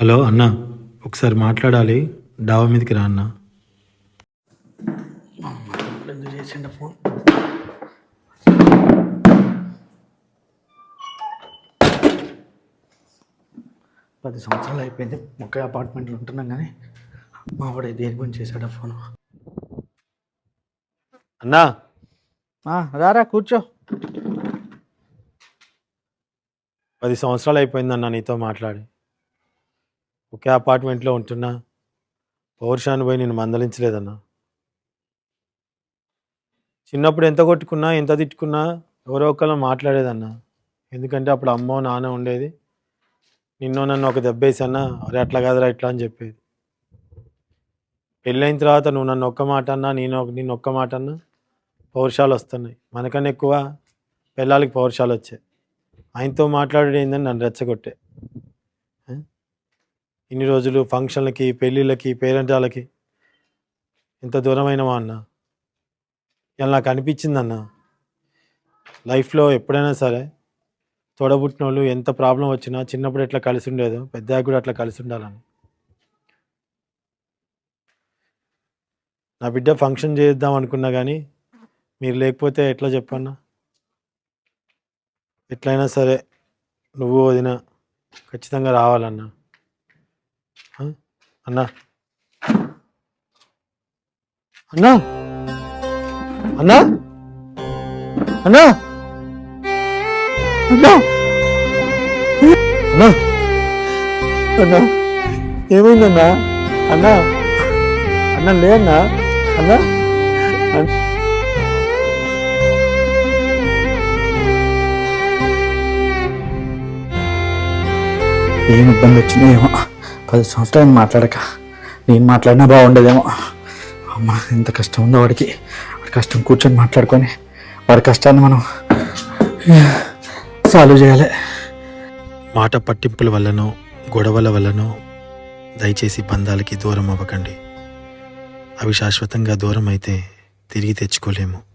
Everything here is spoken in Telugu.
హలో అన్న ఒకసారి మాట్లాడాలి. డాబా మీదకి రా అన్న. ఫోన్ పది సంవత్సరాలు అయిపోయింది. ఒకే అపార్ట్మెంట్లో ఉంటున్నాం కానీ మా వాడు దేని గురించి చేశాడు ఫోన్. అన్నా. రారా కూర్చో. పది సంవత్సరాలు అయిపోయిందన్న నీతో మాట్లాడి. ఒకే అపార్ట్మెంట్లో ఉంటున్నా? పౌరుషాన్ని పోయి నేను మందలించలేదన్నా? చిన్నప్పుడు ఎంత కొట్టుకున్నా ఎంత తిట్టుకున్నా ఎవరో ఒకళ్ళు మాట్లాడేదన్నా? ఎందుకంటే అప్పుడు అమ్మో నాన్న ఉండేది. నిన్నో నన్ను ఒక దెబ్బేసన్నా అరే అట్లా కాదురా ఇట్లా అని చెప్పేది. పెళ్ళైన తర్వాత నువ్వు నన్ను ఒక్క మాట అన్నా నేను ఒక- నిన్ను ఒక్క మాట అన్నా పౌరుషాలు వస్తున్నాయి. మనకన్నా ఎక్కువ పిల్లలకి పౌరుషాలు వచ్చాయి. ఆయనతో మాట్లాడేది ఏందని నన్ను రెచ్చగొట్టే. ఇన్ని రోజులు ఫంక్షన్లకి పెళ్ళిళ్ళకి పేరెంటాలకి. ఎంత దూరమైనవా అన్న? ఇలా నాకు అనిపించింది అన్న లైఫ్లో ఎప్పుడైనా సరే తోడబుట్టిన వాళ్ళు ఎంత ప్రాబ్లం వచ్చినా చిన్నప్పుడు ఎట్లా కలిసి ఉండేదో పెద్దగా కూడా అట్లా కలిసి ఉండాలని. నా బిడ్డ ఫంక్షన్ చేద్దాం అనుకున్నా కానీ మీరు లేకపోతే ఎట్లా చెప్పన్నా? ఎట్లయినా సరే నువ్వు వదిన ఖచ్చితంగా రావాలన్నా. అన్నా. అన్నా. అన్నా. అన్నా. అన్నా. అన్నా. అన్నా. ఏమైందన్నా? అన్నా. అన్నా లే అన్నా. అన్నా ఏం ఇబ్బంది వచ్చిందో ఏమో. పది సంవత్సరాలు మాట్లాడక. నేను మాట్లాడినా బాగుండేదేమో. అమ్మ ఎంత కష్టం ఉందో వాడికి. వాడి కష్టం కూర్చొని మాట్లాడుకొని వాడి కష్టాన్ని మనం సాల్వ్ చేయాలి. మాట పట్టింపుల వల్లనో గొడవల వల్లనో దయచేసి బంధాలకి దూరం అవ్వకండి. అవి శాశ్వతంగా దూరం అయితే తిరిగి తెచ్చుకోలేము.